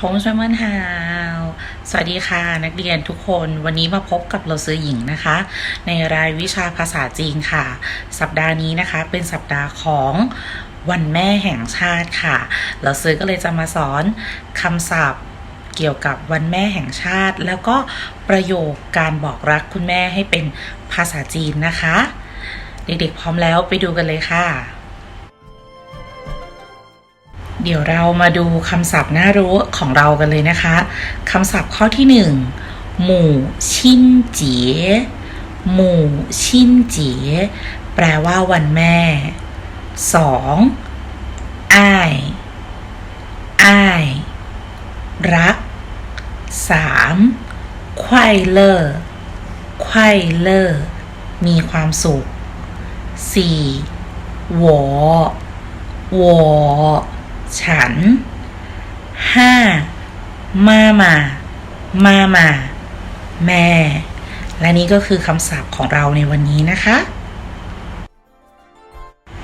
ทงชวมันฮาวสวัสดีค่ะ นักเรียนทุกคนวันนี้มาพบกับเราซื้อหญิงนะคะ ในรายวิชาภาษาจีนค่ะ สัปดาห์นี้นะคะเป็นสัปดาห์ของวันแม่แห่งชาติค่ะ เราซื้อก็เลยจะมาสอนคำศัพท์เกี่ยวกับวันแม่แห่งชาติ แล้วก็ประโยคการบอกรักคุณแม่ให้เป็นภาษาจีนนะคะ เด็กๆพร้อมแล้วไปดูกันเลยค่ะ เดี๋ยวเรามาดูคำศัพท์น่ารู้ของเรากันเลยนะคะ คำศัพท์ข้อที่หนึ่งหมู่ชินเจี๋ยหมู่ชินเจี๋ยแปลว่าวันแม่สองอ้ายอ้ายรักสามควายเลอร์ควายเลอร์มีความสุขสี่หวหว ฉันห้ามามามามาแม่ และนี่ก็คือคำศัพท์ของเราในวันนี้นะคะ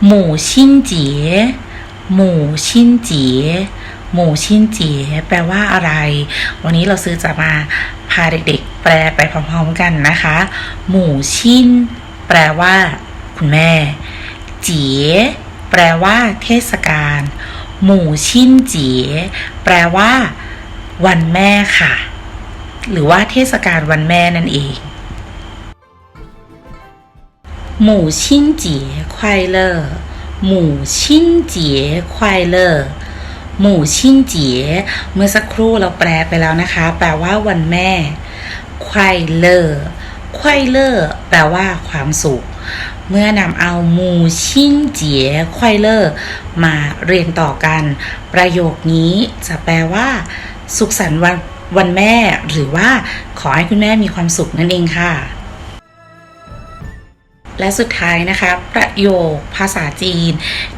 หมู่ชินเจี๋ยหมู่ชินเจี๋ยหมู่ชินเจี๋ยแปลว่าอะไร วันนี้เราซื้อจะมาพาเด็กๆ แปลไปพร้อมๆกันนะคะ หมู่ชินแปลว่า คุณแม่ เจี๋ยแปลว่า เทศกาล หมู่ชินเจีแปลว่า วันแม่ค่ะ หรือว่าเทศกาลวันแม่นั่นเองหมู่ชินเจีควายเลอร์หมู่ชินเจีควายเลอร์หมู่ชินเจีเมื่อสักครู่เราแปลไปแล้วนะคะ แปลว่าวันแม่ควายเลอร์ควายเลอร์แปลว่าความสุข เมื่อนำเอาหมู่ชินเจี๋ยควายเลอมาเรียนต่อกัน ประโยคนี้จะแปลว่า สุขสันต์วันวันแม่ หรือว่าขอให้คุณแม่มีความสุขนั่นเองค่ะ และสุดท้ายนะคะ ประโยคภาษาจีน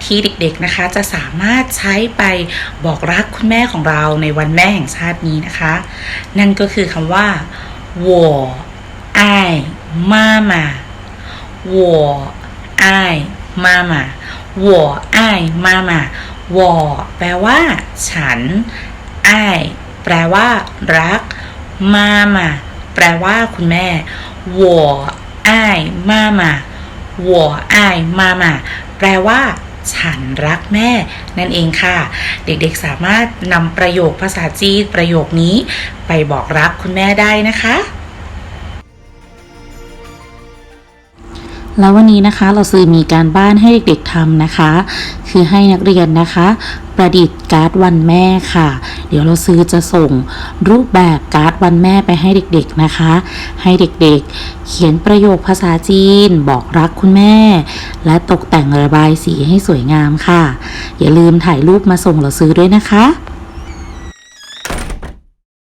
ที่เด็กๆนะคะ จะสามารถใช้ไปบอกรักคุณแม่ของเราในวันแม่แห่งชาตินี้นะคะ นั่นก็คือคำว่า我爱妈妈 我爱妈妈我爱妈妈我แปลว่า ฉันไอแปลว่า รัก มามาแปลว่า คุณแม่我爱妈妈我爱妈妈แปลว่า ฉันรักแม่ นั่นเองค่ะ เด็กๆสามารถนำประโยคภาษาจีนประโยคนี้ไปบอกรักคุณแม่ได้นะคะ แล้ววันนี้นะคะเราซื้อมีการบ้านให้เด็กๆทำนะคะ คือให้นักเรียนนะคะ ประดิษฐ์การ์ดวันแม่ค่ะ เดี๋ยวเราซื้อจะส่งรูปแบบการ์ดวันแม่ไปให้เด็กๆนะคะ ให้เด็กๆ เขียนประโยคภาษาจีน บอกรักคุณแม่ และตกแต่งระบายสีให้สวยงามค่ะ อย่าลืมถ่ายรูปมาส่งเราซื้อด้วยนะคะ